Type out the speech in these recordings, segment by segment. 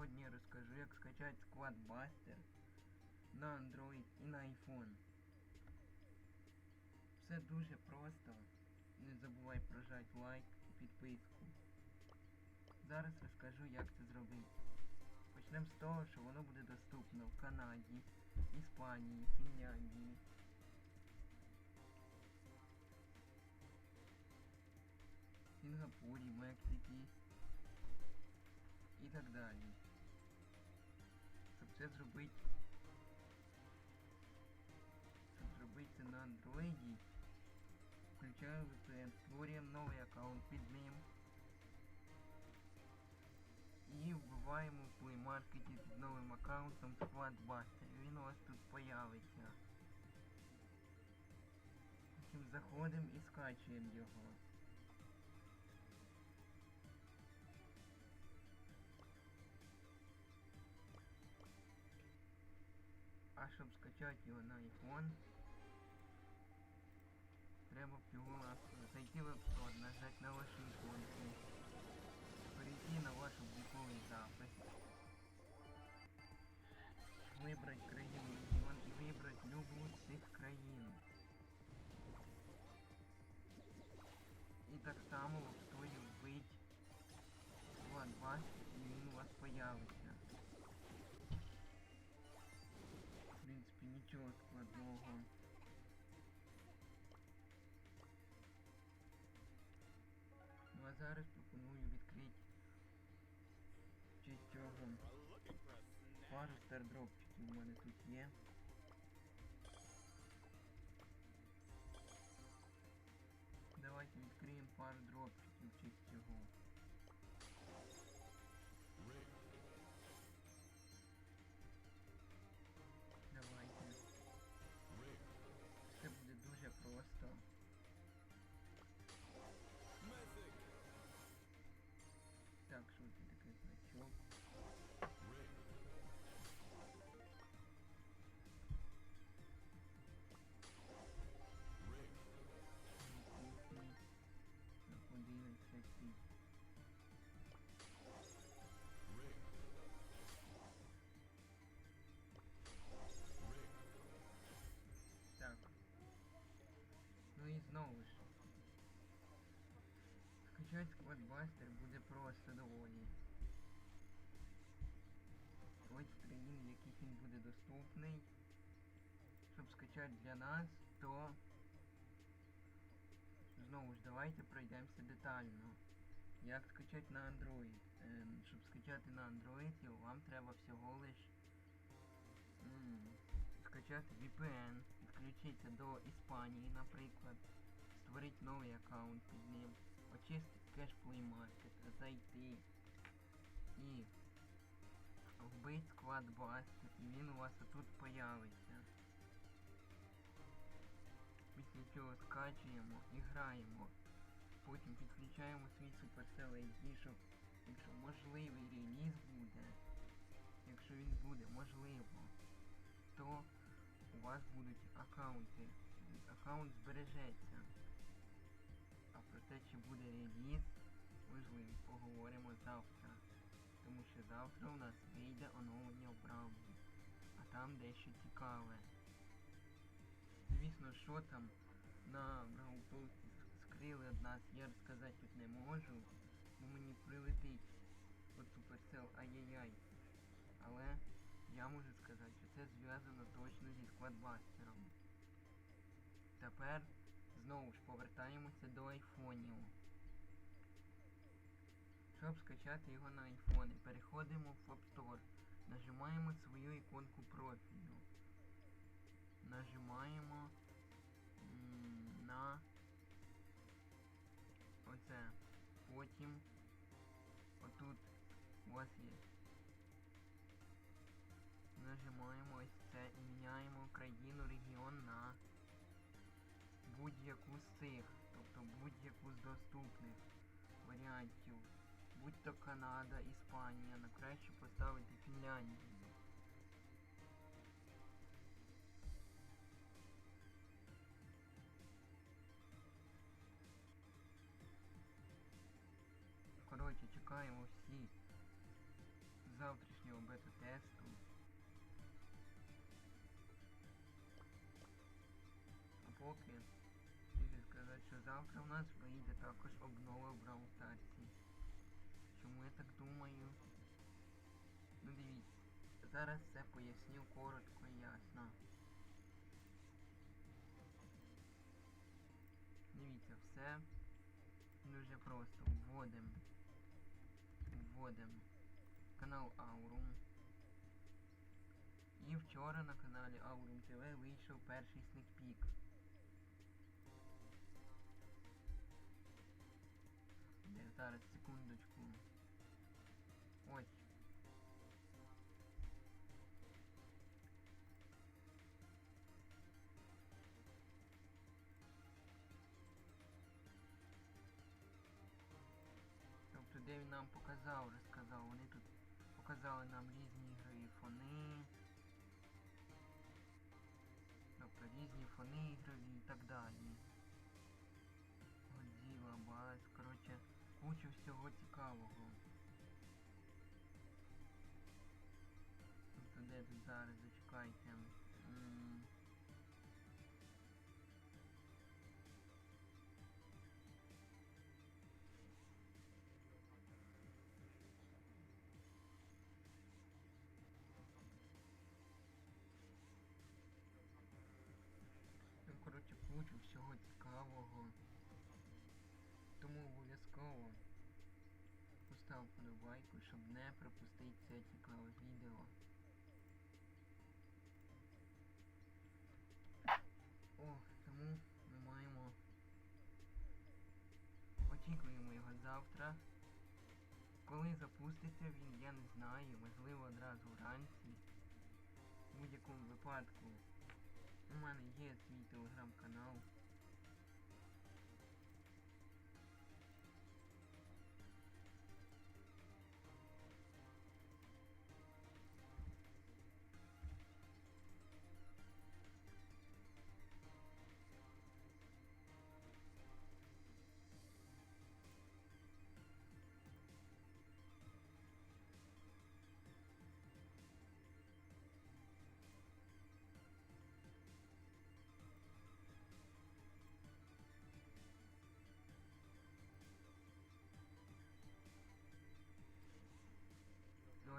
Сьогодні розкажу, як скачати Squadbuster на Android і на iPhone. Все дуже просто. Не забувай прожати лайк і підписку. Зараз розкажу, як це зробити. Почнемо з того, що воно буде доступно в Канаді, Іспанії, Фінляндії. Сінгапурі, Мексиці і так далі. Це зробити. Щоб зробити на андроїді, включаю VPN, створюємо новий аккаунт під ним. І вбиваємо в Play Market під новим аккаунтом Squadbuster. Він у вас тут появиться. Потім заходимо і скачуємо його. А щоб скачати його на iPhone, треба б його на- зайти в App Store, нажати на вашу іконку, перейти на ваш обліковий запис, вибрати країну регіон і вибрати любу з цих країн. І так само в App Store вбить Squadbuster і він у вас появиться. принципі, нічого складного. Ну а зараз пропоную відкрити в честь цього пару стардропчиків у мене тут є. Давайте відкриємо пару дропчиків в честь цього. Скачати Squadbuster буде просто доволі. Ось країн, в яких він буде доступний. Щоб скачати для нас, то знову ж давайте пройдемося детально. Як скачати на Android? Ем, щоб скачати на Android, вам треба всього лиш м, скачати VPN, підключитися до Іспанії, наприклад, створити новий аккаунт під ним, очистити Play Market, зайти і вбити Squadbuster, і він у вас отут появиться. Після цього скачуємо і граємо. Потім підключаємо свій Supercell ID, щоб якщо можливий реліз буде, якщо він буде можливо, то у вас будуть аккаунти. Аккаунт збережеться. Те, чи буде реліз, можливо, поговоримо завтра. Тому що завтра у нас вийде оновлення Браузі. А там дещо цікаве. Звісно, що там на Браузовці скрили від нас, я розказати тут не можу, бо мені прилетить от Supercell ай-яй-яй. Але я можу сказати, що це зв'язано точно зі складбастером. Тепер знову ж повертаємося до айфонів. Щоб скачати його на айфони, переходимо в App Store, нажимаємо свою іконку профілю. Нажимаємо на оце. Потім отут у вас є. Нажимаємо ось це і міняємо країну, регіон на будь-яку з цих, тобто будь-яку з доступних варіантів. Будь то Канада, Іспанія, на краще поставити Фінляндію. Коротше, чекаємо всі завтрашні цього бета-тесту. А поки сказати, що завтра в нас вийде також обнова Brawl Старсі. Чому я так думаю? Ну дивіться, зараз все поясню коротко і ясно. Дивіться, все дуже просто. Вводимо. Вводимо канал Aurum. І вчора на каналі Aurum TV вийшов перший сникпік. Зараз секундочку. Ось. Тобто де він нам показав, розказав. Вони тут показали нам різні ігрові фони. Тобто різні фони ігрові і так далі. Годзіла, кучу всього цікавого. Тобто де тут зараз зачекайте. Ну, коротше, кучу всього цікавого. Тому обов'язково постав подобайку, щоб не пропустити це цікаве відео. О, тому ми маємо. Очікуємо його завтра. Коли запуститься він, я не знаю, можливо одразу вранці. В будь-якому випадку у мене є свій телеграм-канал.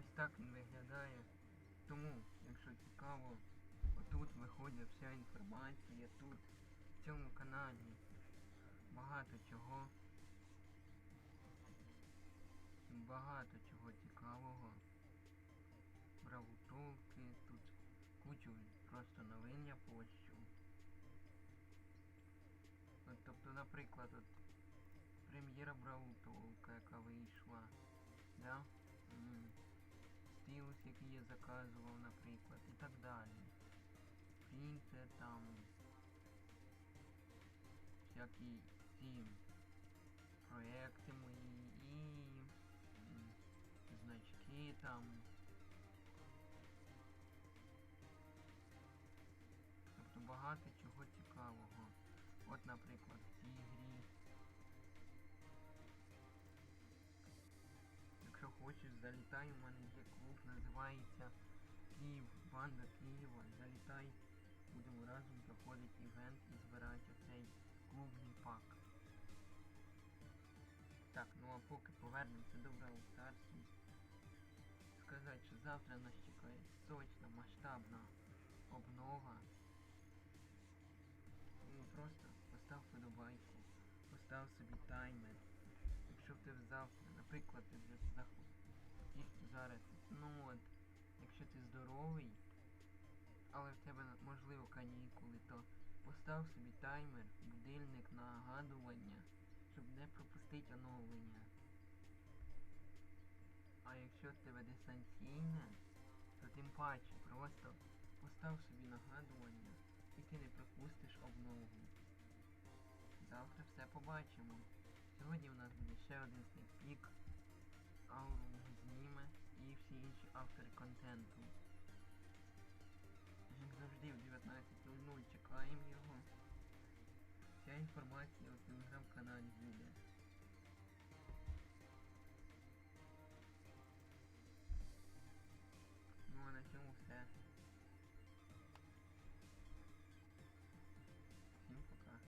Ось так він виглядає. Тому, якщо цікаво, отут виходить вся інформація, тут, в цьому каналі багато чого. Багато чого цікавого. Бравутовки, тут кучу просто новин я пощу. От, тобто, наприклад, от прем'єра Бравутовка, яка вийшла. Стилус, який я заказував, наприклад, і так далі. Принтер там. Всякі ці проекти мої і значки там. Тобто багато чого цікавого. От, наприклад, в цій грі. Хочеш, залітай, у мене є клуб, називається Київ, банда Києва. Залітай, будемо разом проходити івент і збирати оцей клубний пак. Так, ну а поки повернемося до Brawl Stars. Сказати, що завтра нас чекає сочна, масштабна обнова. Ну просто постав подобайку, постав собі таймер. Завтра, наприклад, ти вже. Зараз, ну от, якщо ти здоровий, але в тебе можливо канікули, то постав собі таймер, будильник, нагадування, щоб не пропустити оновлення. А якщо в тебе дистанційне, то тим паче просто постав собі нагадування і ти не пропустиш обнову. Завтра все побачимо. Сьогодні у нас буде ще один снікпік, ауру зніме і всі інші автори контенту. Як завжди в 19.00 чекаємо його. Вся інформація у телеграм-каналі буде. Ну а на цьому все.